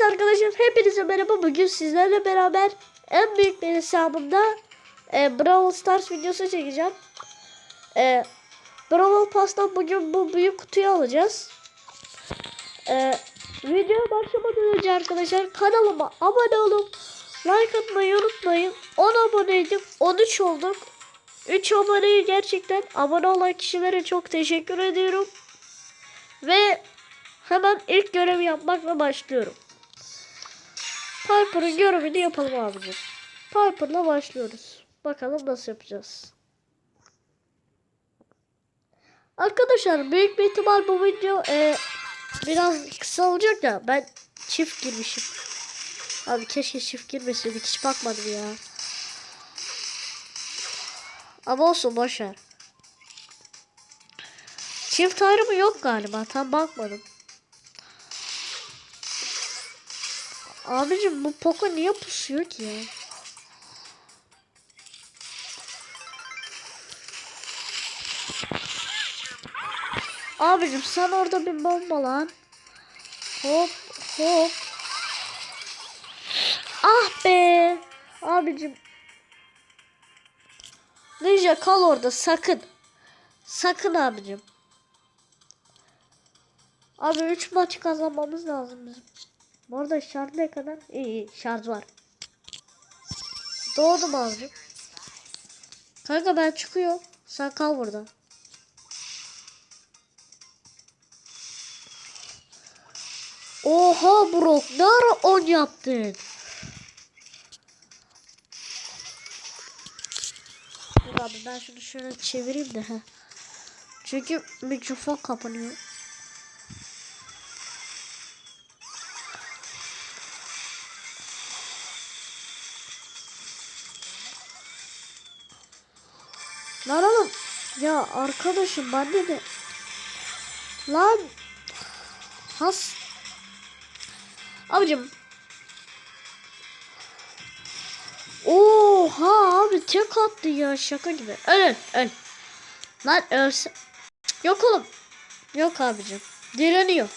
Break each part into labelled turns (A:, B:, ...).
A: Evet arkadaşlar hepinize merhaba. Bugün sizlerle beraber en büyük bir hesabımda e, Brawl Stars videosu çekeceğim. E, Brawl Pass'tan bugün bu büyük kutuyu alacağız. E, videoya başlamadan önce arkadaşlar kanalıma abone olup like atmayı unutmayın. 10 aboneydim 13 olduk. 3 aboneyi gerçekten abone olan kişilere çok teşekkür ediyorum. Ve hemen ilk görevi yapmakla başlıyorum. Piper'ın görevini yapalım abicim. Piper'la başlıyoruz. Bakalım nasıl yapacağız. Arkadaşlar büyük bir ihtimal bu video e, biraz kısa olacak ya. Ben çift girmişim. Abi keşke çift girmeseydik. Hiç bakmadım ya. Ama olsun boşver. Çift ayrımı yok galiba. Tam bakmadım. Abicim bu Poco niye pusuyor ki? Abicim sen orada bir bomba lan. Hop hop. Ah be. Abicim. Ninja kal orada sakın. Sakın abicim. Abi 3 maç kazanmamız lazım bizim. Bu arada şarj ne kadar? İyi iyi şarj var. Doğdum abicim. Kanka ben çıkıyor. Sen kal burada. Oha bro ne ara 10 yaptın? Abi ben şunu şöyle çevireyim de. Çünkü mikrofon kapanıyor. Ya arkadaşım bende de. Lan. Has. Abicim. Oha abi tek attı ya şaka gibi. Öl öl. Lan ölse. Yok oğlum. Yok abicim. Direniyor.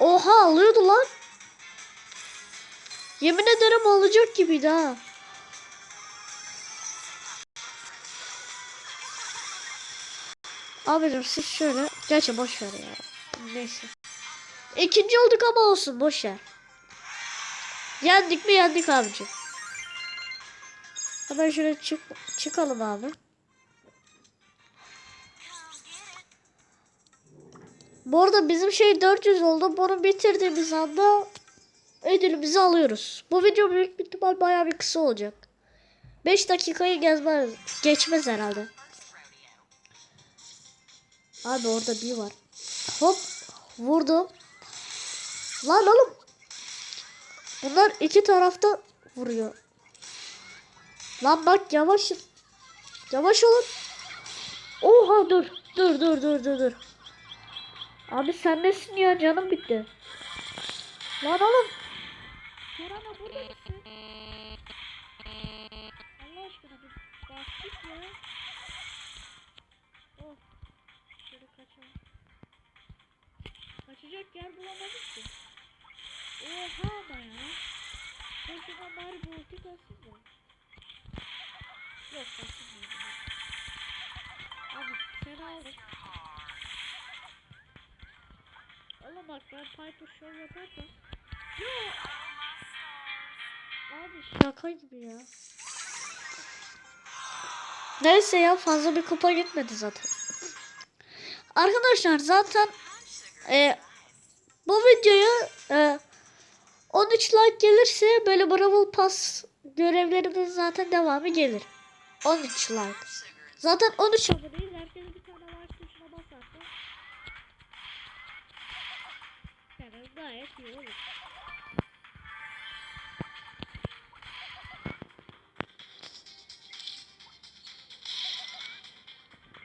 A: Oha alıyordu lan. Yemin ederim alacak gibiydi ha. Abicim siz şöyle. Gerçi boş ver ya. Neyse. İkinci olduk ama olsun boş ver. Yendik mi yendik abicim. Hemen şöyle çık çıkalım abi. Bu arada bizim şey 400 oldu. Bunu bitirdiğimiz anda ödülümüzü alıyoruz. Bu video büyük bir ihtimal bayağı bir kısa olacak. 5 dakikayı gezmez, geçmez herhalde. Abi orada bir var. Hop vurdum. Lan oğlum. Bunlar iki tarafta vuruyor. Lan bak yavaş. Yavaş olun. Oha dur. Dur dur dur dur dur. Abi sen nesin ya canım bitti. Lan oğlum. Kerana burada mısın? Allah aşkına bir bastık ya. Kaçacak yer bulamadık ki. Oha ama ya. Şuradan bari bu ulti kaçsın da. Yok kaçsın Abi seni aldım. Oğlum bak ben Piper Show yaparsam. Yok. Abi şaka gibi ya. Neyse ya fazla bir kupa gitmedi zaten. Arkadaşlar zaten e, bu videoya e, 13 like gelirse böyle Brawl Pass görevlerimiz zaten devamı gelir. 13 like. Zaten 13 aboneyiz. Herkes bir tane like tuşuna basarsa yani gayet iyi olur.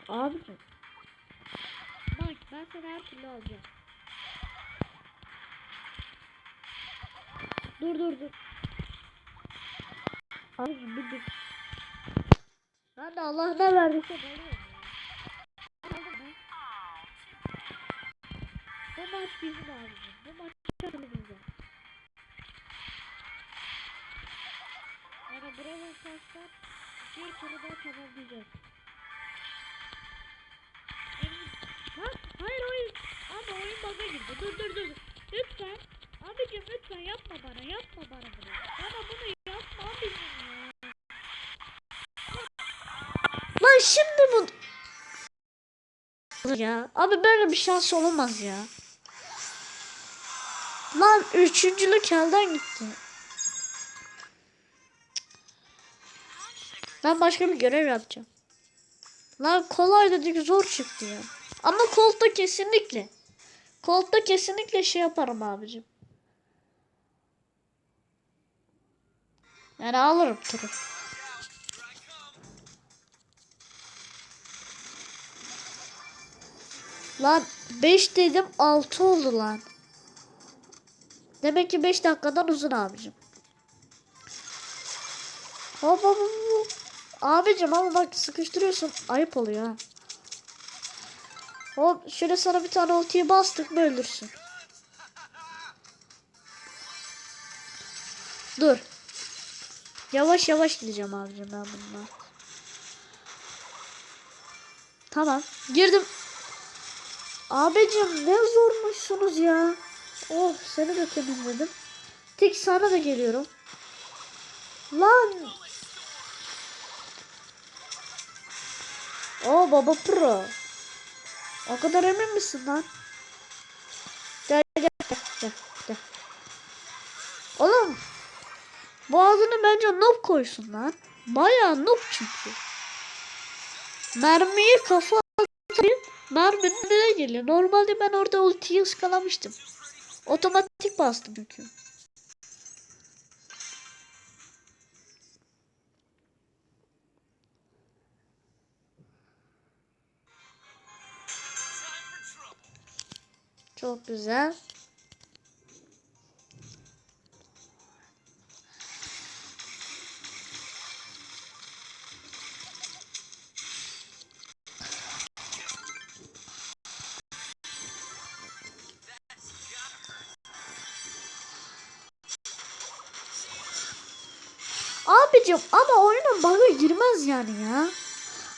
A: Abicim. Bak ben seni her türlü alacağım. Dur dur dur. Abi bir dur. Ben de Allah ne verdiyse ben. Bu maç bizim abicim. Bu maç
B: kanalımıza. Yani Brawl Stars'tan bir kere daha tamamlayacağız. Emin... Ha? Hayır hayır. Abi oyun bug'a girdi. Dur dur dur. Lütfen. Abicim lütfen yapma bana. Yapma bana bunu. Bana bunu yapma abicim ya.
A: Lan şimdi bu... Ya abi böyle bir şans olamaz ya. Lan üçüncülük elden gitti. Ben başka bir görev yapacağım. Lan kolay dedik zor çıktı ya. Ama kolta kesinlikle. Kolta kesinlikle şey yaparım abicim. Yani alırım turu. Lan 5 dedim 6 oldu lan. Demek ki 5 dakikadan uzun abicim. Hop hop. hop. Abicim ama bak sıkıştırıyorsun. Ayıp oluyor ha. Hop şöyle sana bir tane ultiyi bastık mı ölürsün. Dur. Yavaş yavaş gideceğim abicim ben bununla. Tamam. Girdim. Abicim ne zormuşsunuz ya. Oh seni de temizledim. Tek sana da geliyorum. Lan. O baba pro. O kadar emin misin lan? Gel gel gel gel. gel. Oğlum. Bu adını bence noob koysun lan. Bayağı noob çünkü. Mermiyi kafa atayım. Merminin ne geliyor? Normalde ben orada ultiyi ıskalamıştım. Otomatik bastım çünkü. Çok güzel. Abicim ama oyunun bug'a girmez yani ya.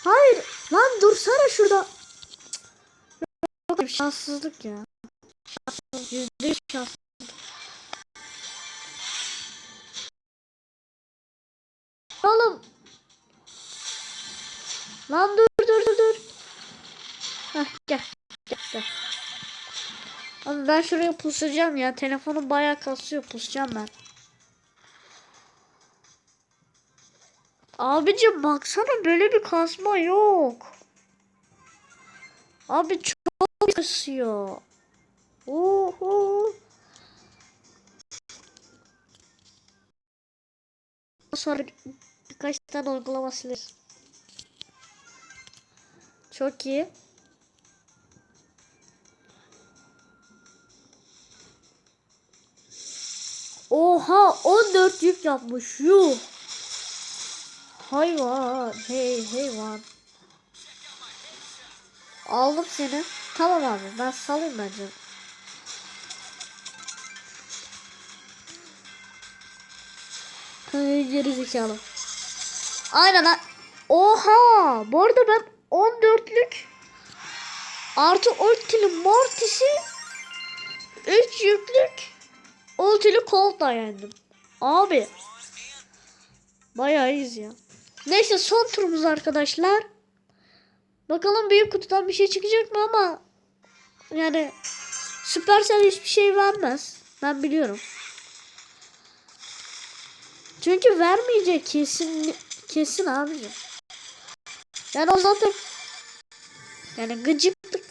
A: Hayır lan dursana şurada. Çok şanssızlık ya. Yüzde yüz şanssızlık. Oğlum. Lan dur dur dur dur. Heh, gel gel gel. Abi ben şuraya pusacağım ya. Telefonum bayağı kasıyor. Pusacağım ben. Abicim baksana böyle bir kasma yok. Abi çok kasıyor. Oho. Sonra bir- birkaç tane uygulama. Çok iyi. Oha 14 yük yapmış yuh. Hayvan. Hey hayvan. Aldım seni. Tamam abi ben salayım bence. Geri zekalı. Aynen ha. Oha. Bu arada ben 14'lük artı ultili mortisi 3 yüklük ultili colt yendim. Abi. Bayağı iyiyiz ya. Neyse son turumuz arkadaşlar. Bakalım büyük kutudan bir şey çıkacak mı ama yani Supercell hiçbir şey vermez. Ben biliyorum. Çünkü vermeyecek kesin kesin abicim. Yani o zaten yani gıcıklık.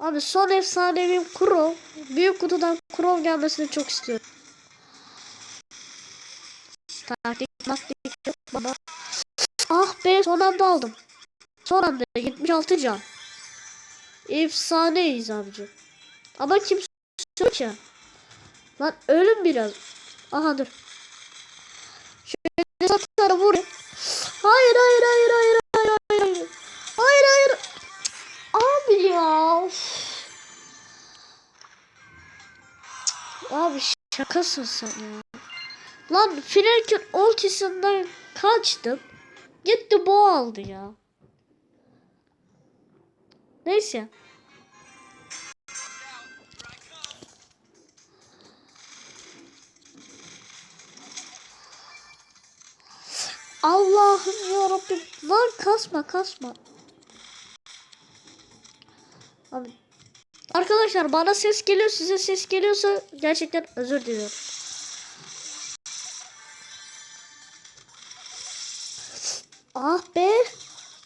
A: Abi son efsanevim Crow. Büyük kutudan Crow gelmesini çok istiyorum. Taktik maktik yok baba. Ah be son anda aldım. Son anda 76 can. Efsaneyiz abicim. Ama kimse yok ya. Lan ölüm biraz. Aha dur. Şöyle satara vur. Hayır hayır hayır hayır hayır hayır. Hayır hayır. Abi ya. Abi şakasın sen ya. Lan Frank'in ultisinden kaçtım. Gitti bu aldı ya. Neyse. Allah'ım ya Rabbim. Lan kasma kasma. Abi. Arkadaşlar bana ses geliyor size ses geliyorsa gerçekten özür diliyorum. Ah be.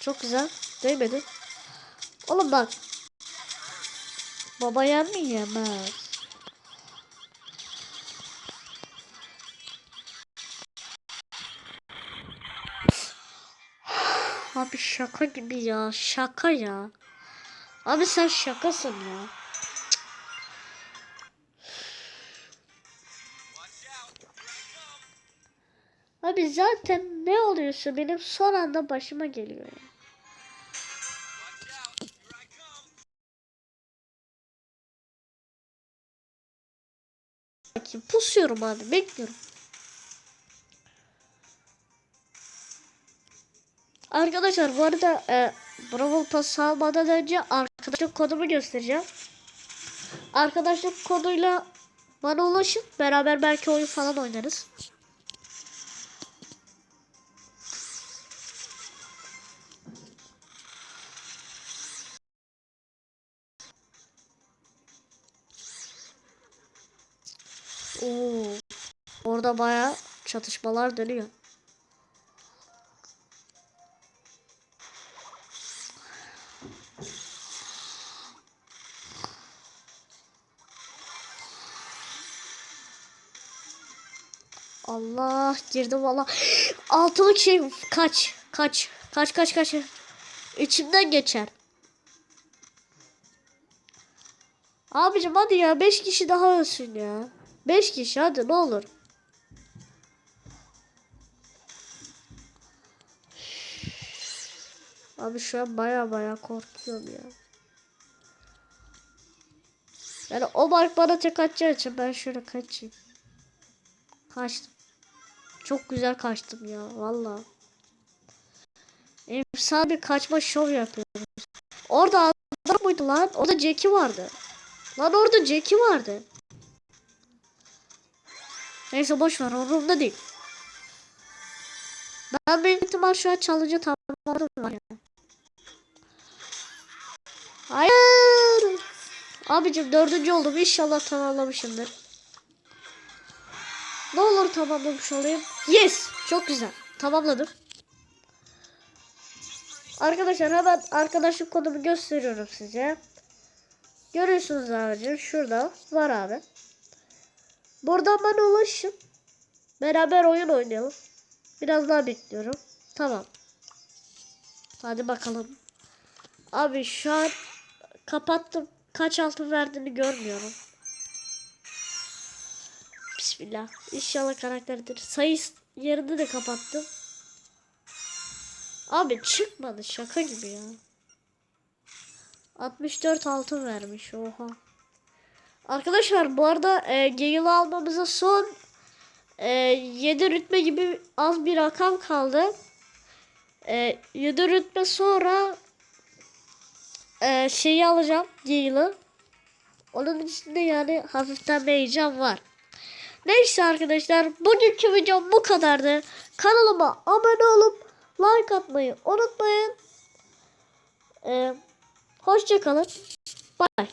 A: Çok güzel. Değmedi. Oğlum bak. Baba yer yemez? Abi şaka gibi ya. Şaka ya. Abi sen şakasın ya. Abi zaten ne oluyorsa benim son anda başıma geliyor ya. Bakayım pusuyorum abi bekliyorum. Arkadaşlar bu arada e, Brawl Pass almadan önce arkadaşlık kodumu göstereceğim. Arkadaşlık koduyla bana ulaşın. Beraber belki oyun falan oynarız. Oo. Orada baya çatışmalar dönüyor. Allah girdim valla. Altılık şey kaç kaç kaç kaç kaç. İçimden geçer. Abicim hadi ya 5 kişi daha ölsün ya. 5 kişi hadi ne olur. Abi şu an baya baya korkuyorum ya. Yani o mark bana tek atacağı için ben şöyle kaçayım. Kaçtım. Çok güzel kaçtım ya valla. Efsane bir kaçma şov yapıyoruz. Orada adam mıydı lan? Orada Jackie vardı. Lan orada Jackie vardı. Neyse boş ver umurumda değil. Ben büyük ihtimal şu an challenge tamamladım var ya. Hayır. Abicim dördüncü oldum inşallah tamamlamışımdır. Ne olur tamamlamış olayım. Yes. Çok güzel. Tamamladım. Arkadaşlar hemen arkadaşlık kodumu gösteriyorum size. Görüyorsunuz abicim. Şurada var abi. Buradan bana ulaşın. Beraber oyun oynayalım. Biraz daha bekliyorum. Tamam. Hadi bakalım. Abi şu an kapattım. Kaç altın verdiğini görmüyorum. Bismillah. İnşallah karakterdir. Sayı yerini de kapattım. Abi çıkmadı şaka gibi ya. 64 altın vermiş oha. Arkadaşlar bu arada e, Gale'ı almamıza son e, 7 rütbe gibi az bir rakam kaldı. E, 7 rütbe sonra e, şeyi alacağım Gale'ı. Onun içinde yani hafiften bir heyecan var. Neyse arkadaşlar bugünkü videom bu kadardı. Kanalıma abone olup like atmayı unutmayın. Ee, hoşçakalın. Bye.